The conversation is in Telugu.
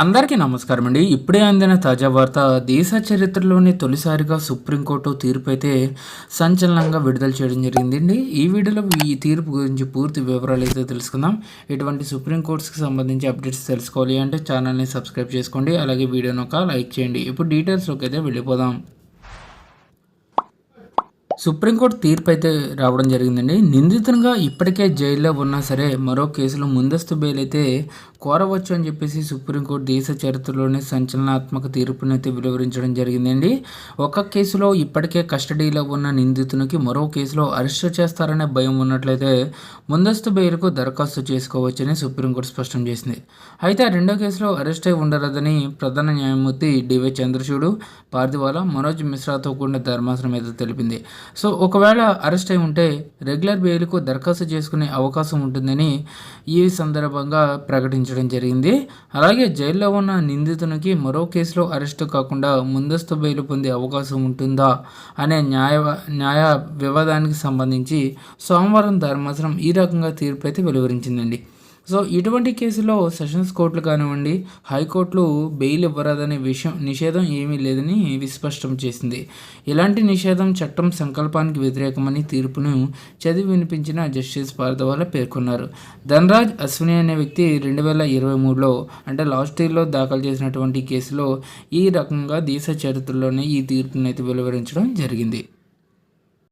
అందరికీ నమస్కారం అండి. ఇప్పుడే అందిన తాజా వార్త దేశ చరిత్రలోనే తొలిసారిగా సుప్రీంకోర్టు తీర్పు అయితే సంచలనంగా విడుదల చేయడం జరిగిందండి. ఈ వీడియోలో ఈ తీర్పు గురించి పూర్తి వివరాలు అయితే తెలుసుకుందాం. ఇటువంటి సుప్రీంకోర్టుకి సంబంధించి అప్డేట్స్ తెలుసుకోవాలి అంటే ఛానల్ని సబ్స్క్రైబ్ చేసుకోండి. అలాగే వీడియోను ఒక లైక్ చేయండి. ఇప్పుడు డీటెయిల్స్లోకి అయితే వెళ్ళిపోదాం. సుప్రీంకోర్టు తీర్పు అయితే రావడం జరిగిందండి. నిందితునిగా ఇప్పటికే జైల్లో ఉన్నా సరే మరో కేసులో ముందస్తు బెయిల్ అయితే కోరవచ్చు అని చెప్పేసి సుప్రీంకోర్టు దేశ చరిత్రలోనే సంచలనాత్మక తీర్పును అయితే వెలువరించడం జరిగిందండి. ఒక కేసులో ఇప్పటికే కస్టడీలో ఉన్న నిందితునికి మరో కేసులో అరెస్ట్ చేస్తారనే భయం ఉన్నట్లయితే ముందస్తు బెయిల్కు దరఖాస్తు చేసుకోవచ్చని సుప్రీంకోర్టు స్పష్టం చేసింది. అయితే ఆ రెండో కేసులో అరెస్ట్ అయి ఉండరాదని ప్రధాన న్యాయమూర్తి డివై చంద్రచూడు పార్థివాల మనోజ్ మిశ్రాతో కూడిన ధర్మాసనం అయితే తెలిపింది. సో ఒకవేళ అరెస్ట్ అయి ఉంటే రెగ్యులర్ బెయిల్కు దరఖాస్తు చేసుకునే అవకాశం ఉంటుందని ఈ సందర్భంగా ప్రకటించడం జరిగింది. అలాగే జైల్లో ఉన్న నిందితునికి మరో కేసులో అరెస్టు కాకుండా ముందస్తు బెయిల్ పొందే అవకాశం ఉంటుందా అనే న్యాయ న్యాయ వివాదానికి సంబంధించి సోమవారం ధర్మాసనం ఈ రకంగా తీర్పు అయితే వెలువరించిందండి. సో ఇటువంటి కేసులో సెషన్స్ కోర్టులు కానివ్వండి హైకోర్టులు బెయిల్ ఇవ్వరాదనే విషయం నిషేధం ఏమీ లేదని విస్పష్టం చేసింది. ఇలాంటి నిషేధం చట్టం సంకల్పానికి వ్యతిరేకమని తీర్పును చదివి వినిపించిన జస్టిస్ పార్దవాల పేర్కొన్నారు. ధనరాజ్ అశ్విని అనే వ్యక్తి రెండు వేల ఇరవై మూడులో అంటే లాస్ట్ ఇయర్లో దాఖలు చేసినటువంటి కేసులో ఈ రకంగా దేశ చరిత్రలోనే ఈ తీర్పును అయితే వెలువరించడం జరిగింది.